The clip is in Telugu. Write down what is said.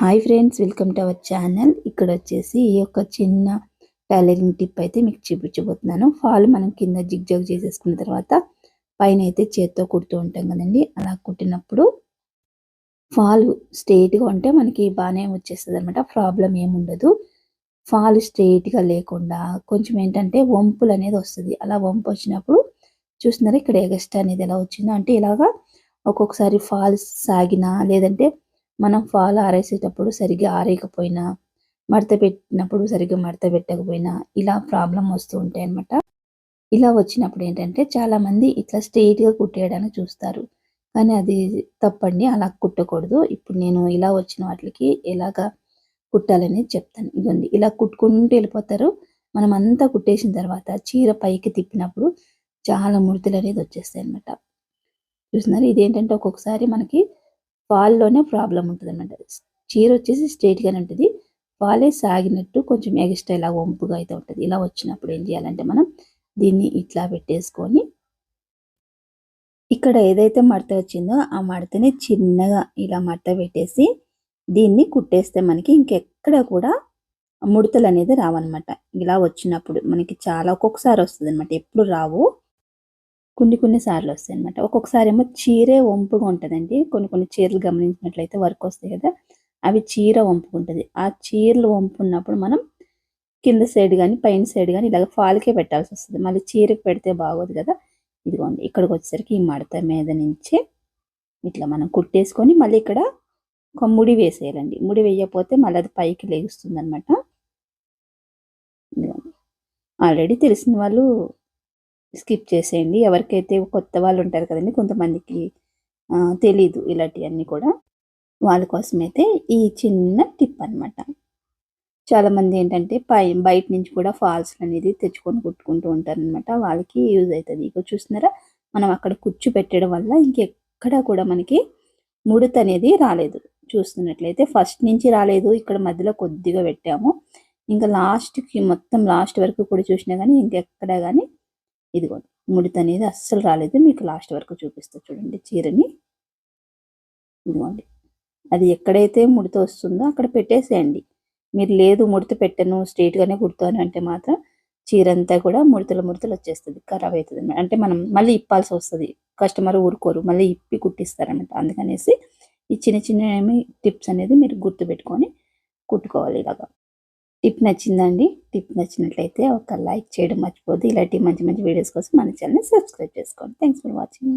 Hi friends welcome to our channel. ఇక్కడ వచ్చేసి ఈ యొక్క చిన్న టైలరింగ్ టిప్ అయితే మీకు చూపించబోతున్నాను. ఫాల్ మనం కింద జిగ్ జగ్ చేసేసుకున్న తర్వాత పైన అయితే చేత్తో కుడుతూ ఉంటాం కదండి. అలా కుట్టినప్పుడు ఫాల్ స్ట్రెయిట్గా ఉంటే మనకి బాగానే వచ్చేస్తుంది అనమాట ప్రాబ్లం ఏముండదు ఫాల్ స్ట్రెయిట్గా లేకుండా కొంచెం ఏంటంటే వంపులు అనేది వస్తుంది. అలా వంపు వచ్చినప్పుడు చూస్తున్నారా ఇక్కడ ఎగస్ట్ అనేది ఎలా వచ్చిందో? అంటే ఇలాగా ఒక్కొక్కసారి ఫాల్స్ సాగినా లేదంటే మనం ఫాల్ ఆరేసేటప్పుడు సరిగ్గా ఆరేయకపోయినా మడత పెట్టినప్పుడు సరిగ్గా మడత పెట్టకపోయినా ఇలా ప్రాబ్లం వస్తూ ఉంటాయి అనమాట ఇలా వచ్చినప్పుడు ఏంటంటే చాలామంది ఇట్లా స్ట్రెయిట్గా కుట్టేయడానికి చూస్తారు. కానీ అది తప్పండి అలా కుట్టకూడదు. ఇప్పుడు నేను ఇలా వచ్చిన వాటికి ఎలాగా కుట్టాలనేది చెప్తాను. ఇదండి ఇలా కుట్టుకుంటూ వెళ్ళిపోతారు. మనం అంతా కుట్టేసిన తర్వాత చీర పైకి తిప్పినప్పుడు చాలా ముడతలు అనేది వచ్చేస్తాయి అనమాట చూస్తున్నారు? ఇదేంటంటే ఒక్కొక్కసారి మనకి ఫాల్లోనే ప్రాబ్లం ఉంటుంది అనమాట చీర వచ్చేసి స్ట్రైట్గానే ఉంటుంది. ఫాలే సాగినట్టు కొంచెం ఎగస్ట్రా ఇలా వంపుగా అయితే ఉంటుంది. ఇలా వచ్చినప్పుడు ఏం చేయాలంటే మనం దీన్ని ఇట్లా పెట్టేసుకొని ఇక్కడ ఏదైతే మడత వచ్చిందో ఆ మడతని చిన్నగా ఇలా మడత పెట్టేసి దీన్ని కుట్టేస్తే మనకి ఇంకెక్కడ కూడా ముడతలు అనేది రావన్నమాట. ఇలా వచ్చినప్పుడు మనకి చాలా ఒక్కొక్కసారి వస్తుంది అనమాట ఎప్పుడు రావు. కొన్ని కొన్ని సార్లు వస్తాయి అనమాట ఒక్కొక్కసారి ఏమో చీరే వంపుగా ఉంటుందండి. కొన్ని కొన్ని చీరలు గమనించినట్లయితే వర్క్ వస్తాయి కదా అవి చీర వంపుగా ఉంటుంది. ఆ చీరలు వంపు ఉన్నప్పుడు మనం కింద సైడ్ కానీ పైన సైడ్ కానీ ఇలాగ ఫాల్కే పెట్టాల్సి వస్తుంది. మళ్ళీ చీరకు పెడితే బాగోదు కదా. ఇదిగోండి ఇక్కడికి వచ్చేసరికి ఈ మడత మీద నుంచి ఇట్లా మనం కుట్టేసుకొని మళ్ళీ ఇక్కడ ఒక ముడి వేసేయాలండి. ముడి వేయకపోతే మళ్ళీ అది పైకి లేగుస్తుంది అనమాట ఆల్రెడీ తెలిసిన వాళ్ళు స్కిప్ చేసేయండి. ఎవరికైతే కొత్త వాళ్ళు ఉంటారు కదండి కొంతమందికి తెలీదు ఇలాంటివన్నీ కూడా. వాళ్ళ కోసమైతే ఈ చిన్న టిప్ అనమాట చాలామంది ఏంటంటే పై బయట నుంచి కూడా ఫాల్స్ అనేది తెచ్చుకొని కుట్టుకుంటూ ఉంటారు అనమాట వాళ్ళకి యూజ్ అవుతుంది. ఇక చూస్తున్నారా? మనం అక్కడ కుచ్చు పెట్టడం వల్ల ఇంకెక్కడా కూడా మనకి ముడత అనేది రాలేదు. చూస్తున్నట్లయితే ఫస్ట్ నుంచి రాలేదు. ఇక్కడ మధ్యలో కొద్దిగా పెట్టాము. ఇంకా లాస్ట్కి మొత్తం లాస్ట్ వరకు కూడా చూసినా కానీ ఇంకెక్కడ కానీ ఇదిగోండి ముడిత అనేది అస్సలు రాలేదు. మీకు లాస్ట్ వరకు చూపిస్తా చూడండి చీరని. ఇదిగోండి అది ఎక్కడైతే ముడత వస్తుందో అక్కడ పెట్టేసేయండి. మీరు లేదు ముడత పెట్టను స్ట్రైట్గానే కుడతాను అంటే మాత్రం చీర అంతా కూడా ముడతలు ముడతలు వచ్చేస్తుంది ఖరాబ్ అవుతుంది అంటే మనం మళ్ళీ ఇప్పాల్సి వస్తుంది కస్టమర్ ఊరుకోరు మళ్ళీ ఇప్పి కుట్టిస్తారనమాట అందుకనేసి ఈ చిన్న చిన్న టిప్స్ అనేది మీరు గుర్తుపెట్టుకొని కుట్టుకోవాలి ఇలాగా. టిప్ నచ్చిందండి. టిప్ నచ్చినట్లయితే ఒక లైక్ చేయడం మర్చిపోద్దు ఇలాంటి మంచి మంచి వీడియోస్ కోసం మన ఛానల్ని సబ్స్క్రైబ్ చేసుకోండి. Thanks for watching